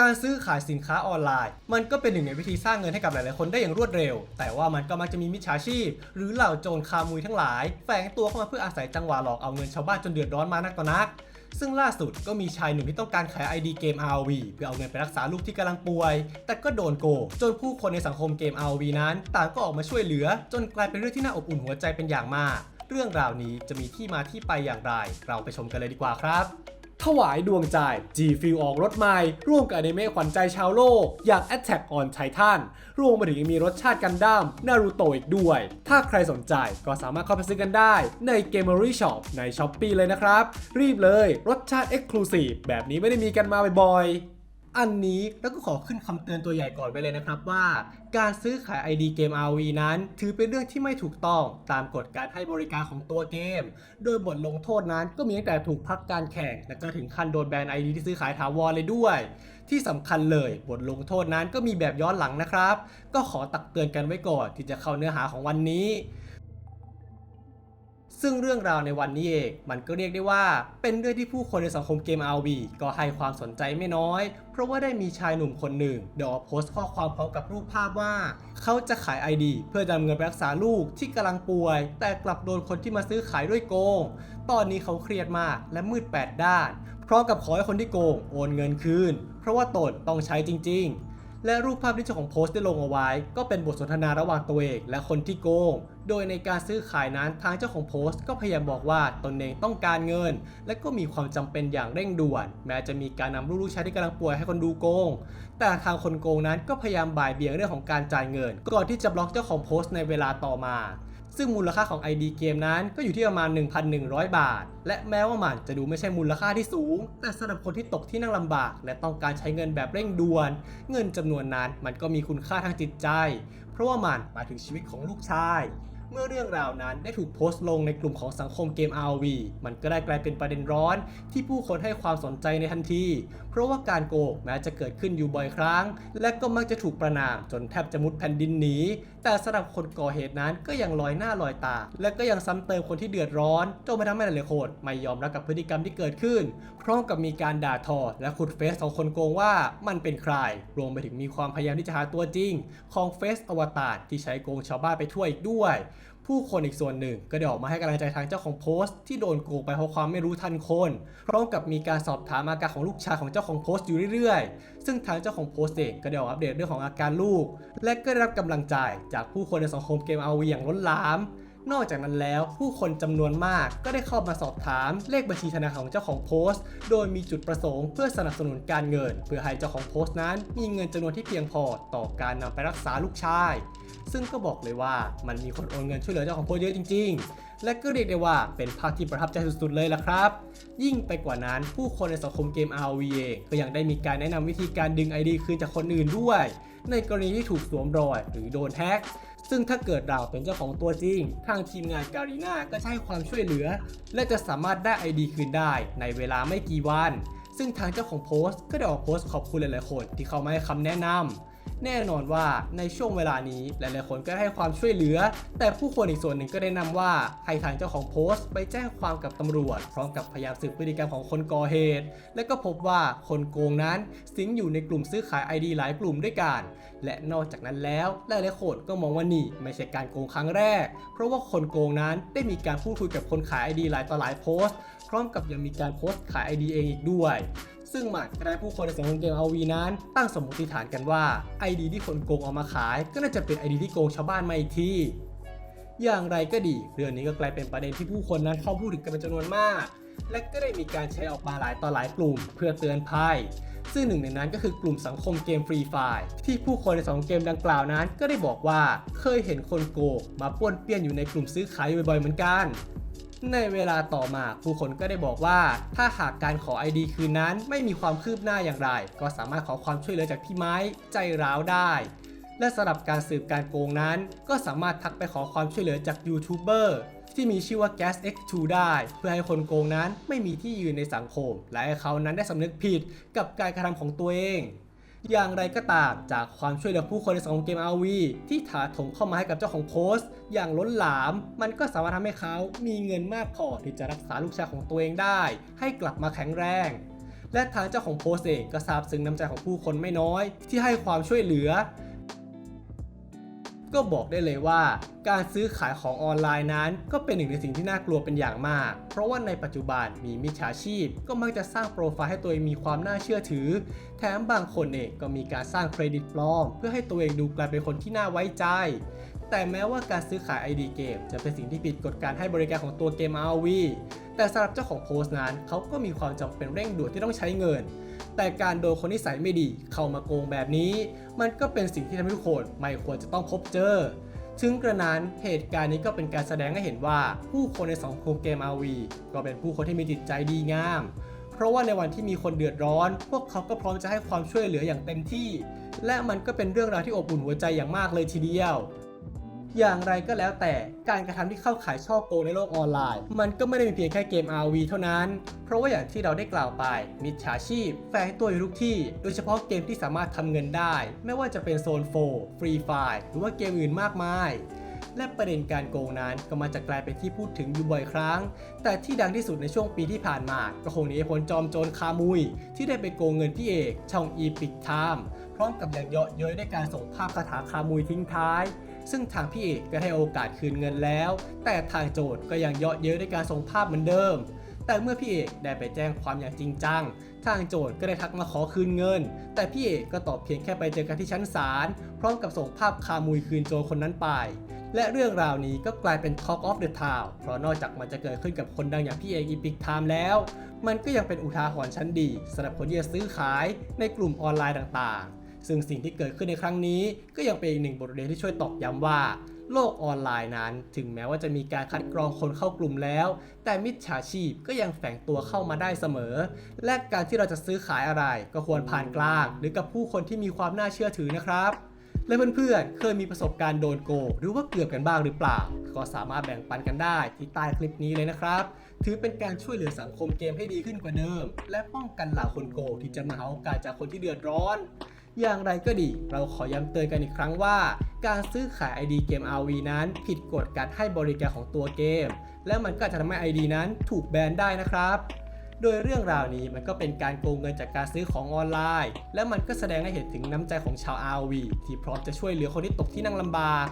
การซื้อขายสินค้าออนไลน์ มันก็เป็นหนึ่งในวิธีสร้างเงินให้กับหลายๆคนได้อย่างรวดเร็ว แต่ว่ามันก็มักจะมีมิจฉาชีพ หรือเหล่าโจรคามุยทั้งหลาย แฝงตัวเข้ามาเพื่ออาศัยจังหวะหลอกเอาเงินชาวบ้านจนเดือดร้อนมานักต่อนักซึ่งล่าสุดก็มีชายหนุ่มที่ต้องการขาย ID เกม ROV เพื่อเอาเงินไปรักษาลูกที่กำลังป่วย แต่ก็โดนโกงจนผู้คนในสังคมเกม ROV นั้น ต่างก็ออกมาช่วยเหลือ จนกลายเป็นเรื่องที่น่าอบอุ่นหัวใจเป็นอย่างมาก เรื่องราวนี้จะมีที่มาที่ไปอย่างไร เราไปชมกันเลยดีกว่าครับ ถวายดวงใจ G f i l ออกรถใหม่ ร่วมกับอนิเมะขวัญใจชาวโลก อย่าง Attack on Titan รวมไปถึงมีรสชาติกันดั้มนารูโตอีกด้วย ถ้าใครสนใจก็สามารถเข้าไปซื้อกันได้ใน Gamery Shop ใน s h อ p e e เลยนะครับ รีบเลย รสชาติ Exclusive แบบนี้ไม่ได้มีกันมาบ่อยๆ อันนี้แล้วก็ขอขึ้นคำเตือนตัวใหญ่ก่อนไปเลยนะครับว่า การซื้อขาย ID เกม RV นั้น ถือเป็นเรื่องที่ไม่ถูกต้องตามกฎการให้บริการของตัวเกม โดยบทลงโทษนั้นก็มีตั้งแต่ถูกพักการแข่ง และก็ถึงขั้นโดนแบน ID ที่ซื้อขายถาวรเลยด้วย ที่สำคัญเลยบทลงโทษนั้นก็มีแบบย้อนหลังนะครับ ก็ขอตักเตือนกันไว้ก่อนที่จะเข้าเนื้อหาของวันนี้ ซึ่งเรื่องราวในวันนี้เอง มันก็เรียกได้ว่า เป็นเรื่องที่ผู้คนในสังคมเกม RV ก็ให้ความสนใจไม่น้อย เพราะว่าได้มีชายหนุ่มคนหนึ่งเดี๋ยวโพสต์ข้อความพร้อมกับรูปภาพว่า เขาจะขาย ID เพื่อจะนำเงินไปรักษาลูกที่กำลังป่วย แต่กลับโดนคนที่มาซื้อขายด้วยโกง ตอนนี้เขาเครียดมากและมืดแปดด้านพร้อมกับขอให้คนที่โกงโอนเงินคืน เพราะว่าตนต้องใช้จริง ๆ และรูปภาพที่เจ้าของโพสต์ได้ลงเอาไว้ ก็เป็นบทสนทนาระหว่างตัวเองและคนที่โกง โดยในการซื้อขายนั้นทางเจ้าของโพสต์ ก็พยายามบอกว่าตนเองต้องการเงิน และก็มีความจำเป็นอย่างเร่งด่วน แม้จะมีการนำลูกๆชายที่กำลังป่วยให้คนดูโกง แต่ทางคนโกงนั้นก็พยายามบ่ายเบี่ยงเรื่องของการจ่ายเงิน ก่อนที่จะบล็อกเจ้าของโพสต์ในเวลาต่อมา ซึ่งมูลค่าของ ID เกมนั้นก็อยู่ที่ประมาณ 1,100 บาท และแม้ว่ามันจะดูไม่ใช่มูลค่าที่สูง แต่สำหรับคนที่ตกที่นั่งลำบาก และต้องการใช้เงินแบบเร่งด่วน เงินจำนวนนั้นมันก็มีคุณค่าทางจิตใจ เพราะว่ามันหมายถึงชีวิตของลูกชายเมื่อเรื่องราวนั้นได้ถูกโพสต์ลงในกลุ่มของสังคมเกม RV มันก็ได้กลายเป็นประเด็นร้อนที่ผู้คนให้ความสนใจในทันที เพราะว่าการโกงแม้จะเกิดขึ้นอยู่บ่อยครั้ง และก็มักจะถูกประนามจนแทบจะมุดแผ่นดินหนีแต่สำหรับคนก่อเหตุนั้นก็ยังลอยหน้าลอยตา และก็ยังซ้ำเติมคนที่เดือดร้อนจนมาทำให้หลายๆคนไม่ยอมรับกับพฤติกรรมที่เกิดขึ้นพร้อมกับมีการด่าทอ และขุดเฟซของคนโกงว่ามันเป็นใคร รวมไปถึงมีความพยายามที่จะหาตัวจริง ของเฟซอวตารที่ใช้โกงชาวบ้านไปทั่วอีกด้วย ผู้คนอีกส่วนหนึ่งก็ได้ออกมาให้กำลังใจทางเจ้าของโพสต์ที่โดนโกงไปเพราะความไม่รู้ทันคนพร้อมกับมีการสอบถามอาการของลูกชายของเจ้าของโพสต์อยู่เรื่อยๆ ซึ่งทางเจ้าของโพสต์เองก็ได้ออกอัปเดตเรื่องของอาการลูก และก็ได้รับกำลังใจจากผู้คนในสังคมเกมเอาอย่างล้นหลาม นอกจากนั้นแล้วผู้คนจำนวนมากก็ได้เข้ามาสอบถามเลขบัญชีธนาคารของเจ้าของโพสต์ โดยมีจุดประสงค์เพื่อสนับสนุนการเงิน เพื่อให้เจ้าของโพสต์นั้น มีเงินจำนวนที่เพียงพอต่อการนำไปรักษาลูกชาย ซึ่งก็บอกเลยว่ามันมีคนโอนเงินช่วยเหลือเจ้าของโพสต์เยอะจริง ๆ และก็เรียกได้ว่าเป็นภาพที่ประทับใจสุดๆเลยล่ะครับ ยิ่งไปกว่านั้นผู้คนในสังคมเกม RV เองก็ยังได้มีการแนะนำวิธีการดึง ID คืนจากคนอื่นด้วย ในกรณีที่ถูกสวมรอย หรือโดนแฮ็ก ซึ่งถ้าเกิดเราเป็นเจ้าของตัวจริง ทางทีมงานการีนาก็จะให้ความช่วยเหลือ และจะสามารถได้ ID คืนได้ในเวลาไม่กี่วัน ซึ่งทางเจ้าของโพสต์ก็ได้ออกโพสต์ขอบคุณหลายๆคนที่เข้ามาให้คำแนะนำ แน่นอนว่าในช่วงเวลานี้หลายๆคนก็ให้ความช่วยเหลือ แต่ผู้คนอีกส่วนหนึ่งก็ได้นำว่าให้ทางเจ้าของโพสต์ ไปแจ้งความกับตำรวจ พร้อมกับพยายามสืบพฤติกรรมของคนก่อเหตุ และก็พบว่าคนโกงนั้นสิงอยู่ในกลุ่มซื้อขาย ID หลายกลุ่มด้วยกัน และนอกจากนั้นแล้วหลายๆคนก็มองว่านี่ไม่ใช่การโกงครั้งแรก เพราะว่าคนโกงนั้นได้มีการพูดคุยกับคนขาย ID หลายต่อหลายโพสต์ พร้อมกับยังมีการโพสต์ขาย ID เองอีกด้วย ซึ่งมันก็ได้ผู้คนในสังคมเกม RV นั้น ตั้งสมมติฐานกันว่า ID ที่คนโกงเอามาขาย ก็น่าจะเป็น ID ที่โกงชาวบ้านมาอีกทีอย่างไรก็ดี เรื่องนี้ก็กลายเป็นประเด็นที่ผู้คนนั้นเข้าพูดถึงกันเป็นจำนวนมาก และก็ได้มีการแชร์ออกมาหลายต่อหลายกลุ่ม เพื่อเตือนภัย ซึ่งหนึ่งในนั้นก็คือกลุ่มสังคมเกมฟรีไฟที่ผู้คนในสองเกมดังกล่าวนั้น ก็ได้บอกว่าเคยเห็นคนโกงมาป้วนเปี้ยนอยู่ในกลุ่มซื้อขายบ่อยๆเหมือนกัน ในเวลาต่อมาผู้คนก็ได้บอกว่า ถ้าหากการขอ ID คืนนั้นไม่มีความคืบหน้าอย่างไร ก็สามารถขอความช่วยเหลือจากพี่ไม้ใจร้าวได้ และสำหรับการสืบการโกงนั้น ก็สามารถทักไปขอความช่วยเหลือจากยูทูบเบอร์ที่มีชื่อว่า Gas X2 ได้ เพื่อให้คนโกงนั้นไม่มีที่ยืนในสังคม และให้เขานั้นได้สำนึกผิดกับการกระทำของตัวเอง อย่างไรก็ตามจากความช่วยเหลือผู้คนในสังคมเกม RV ที่ถาถมเข้ามาให้กับเจ้าของโพสต์ อย่างล้นหลาม มันก็สามารถทำให้เขามีเงินมากพอที่จะรักษาลูกชายของตัวเองได้ ให้กลับมาแข็งแรง และทางเจ้าของโพสต์เองก็ซาบซึ้งน้ำใจของผู้คนไม่น้อย ที่ให้ความช่วยเหลือ ก็บอกได้เลยว่า การซื้อขายของออนไลน์นั้น ก็เป็นหนึ่งในสิ่งที่น่ากลัวเป็นอย่างมาก เพราะว่าในปัจจุบันมีมิจฉาชีพ ก็มักจะสร้างโปรไฟล์ให้ตัวเองมีความน่าเชื่อถือ แถมบางคนเองก็มีการสร้างเครดิตปลอม เพื่อให้ตัวเองดูกลายเป็นคนที่น่าไว้ใจ แต่แม้ว่าการซื้อขาย ID เกมจะเป็นสิ่งที่ผิดกฎการให้บริการของตัวเกม RV แต่สำหรับเจ้าของโพสต์นั้นเขาก็มีความจำเป็นเร่งด่วนที่ต้องใช้เงิน แต่การโดนคนนิสัยไม่ดีเข้ามาโกงแบบนี้ มันก็เป็นสิ่งที่ทำให้ทุกคนไม่ควรจะต้องพบเจอ ถึงกระนั้นเหตุการณ์นี้ก็เป็นการแสดงให้เห็นว่าผู้คนในสังคมเกม RV ก็เป็นผู้คนที่มีจิตใจดีงาม เพราะว่าในวันที่มีคนเดือดร้อน พวกเขาก็พร้อมจะให้ความช่วยเหลืออย่างเต็มที่ และมันก็เป็นเรื่องราวที่อบอุ่นหัวใจอย่างมากเลยทีเดียว อย่างไรก็แล้วแต่การกระทำที่เข้าขายช่อโกงในโลกออนไลน์ มันก็ไม่ได้มีเพียงแค่เกม RV เท่านั้น เพราะว่าอย่างที่เราได้กล่าวไป มิจฉาชีพ แฝงตัวอยู่ทุกที่ โดยเฉพาะเกมที่สามารถทำเงินได้ ไม่ว่าจะเป็นโซนโฟฟรีไฟหรือว่าเกมอื่นมากมายและประเด็นการโกงนั้นก็มาจะกลายเป็นที่พูดถึงอยู่บ่อยครั้ง แต่ที่ดังที่สุดในช่วงปีที่ผ่านมา ก็คงหนีพ้นจอมโจรคามุย ที่ได้ไปโกงเงินพี่เอก ช่องอีพิกไทม์พร้อมกับอย่างเยาะเย้ยด้วยการส่งภาพคาถาคามุยทิ้งท้าย ซึ่งทางพี่เอกก็ให้โอกาสคืนเงินแล้ว แต่ทางโจทย์ก็ยังเยาะเย้ยด้วยการส่งภาพเหมือนเดิม แต่เมื่อพี่เอกได้ไปแจ้งความอย่างจริงจัง ทางโจทย์ก็ได้ทักมาขอคืนเงิน แต่พี่เอกก็ตอบเพียงแค่ไปเจอกันที่ชั้นศาลพร้อมกับส่งภาพคามุยคืนโจคนนั้นไป และเรื่องราวนี้ก็กลายเป็น Talk of the Town เพราะนอกจากมันจะเกิดขึ้นกับคนดังอย่างพี่เอกอีพิกไทม์แล้วมันก็ยังเป็นอุทาหรณ์ชั้นดีสำหรับคนที่จะซื้อขายในกลุ่มออนไลน์ต่างๆ ซึ่งสิ่งที่เกิดขึ้นในครั้งนี้ ก็ยังเป็นอีกหนึ่งบทเรียนที่ช่วยตอกย้ำว่า โลกออนไลน์นั้น ถึงแม้ว่าจะมีการคัดกรองคนเข้ากลุ่มแล้ว แต่มิจฉาชีพก็ยังแฝงตัวเข้ามาได้เสมอ และการที่เราจะซื้อขายอะไร ก็ควรผ่านกลาง หรือกับผู้คนที่มีความน่าเชื่อถือนะครับและเพื่อนๆ เคยมีประสบการณ์โดนโกงหรือว่าเกือบกันบ้างหรือเปล่า ก็สามารถแบ่งปันกันได้ที่ใต้คลิปนี้เลยนะครับ ถือเป็นการช่วยเหลือสังคมเกมให้ดีขึ้นกว่าเดิม และป้องกันเหล่าคนโกงที่จะมาหาโอกาสจากคนที่เดือดร้อน อย่างไรก็ดี เราขอย้ำเตือนกันอีกครั้งว่า การซื้อขาย ID เกม RV นั้น ผิดกฎการให้บริการของตัวเกม และมันก็จจะทำให้ ID นั้นถูกแบนได้นะครับโดยเรื่องราวนี้มันก็เป็นการโกงเงินจากการซื้อของออนไลน์ และมันก็แสดงให้เห็นถึงน้ำใจของชาว RV ที่พร้อมจะช่วยเหลือคนที่ตกที่นั่งลำบาก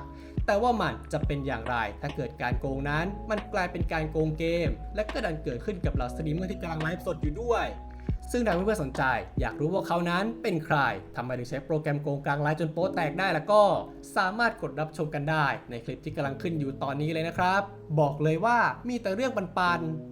แต่ว่ามันจะเป็นอย่างไร ถ้าเกิดการโกงนั้น มันกลายเป็นการโกงเกม และก็ดันเกิดขึ้นกับเหล่าสตรีมเมอร์ที่กำลังไลฟ์สดอยู่ด้วย ซึ่งทางเพื่อนๆสนใจ อยากรู้ว่าเขานั้นเป็นใครทำไมถึงใช้โปรแกรมโกงกลางไลน์จนโป๊แตกได้แล้วก็ สามารถกดรับชมกันได้ ในคลิปที่กำลังขึ้นอยู่ตอนนี้เลยนะครับ บอกเลยว่ามีแต่เรื่องปันๆ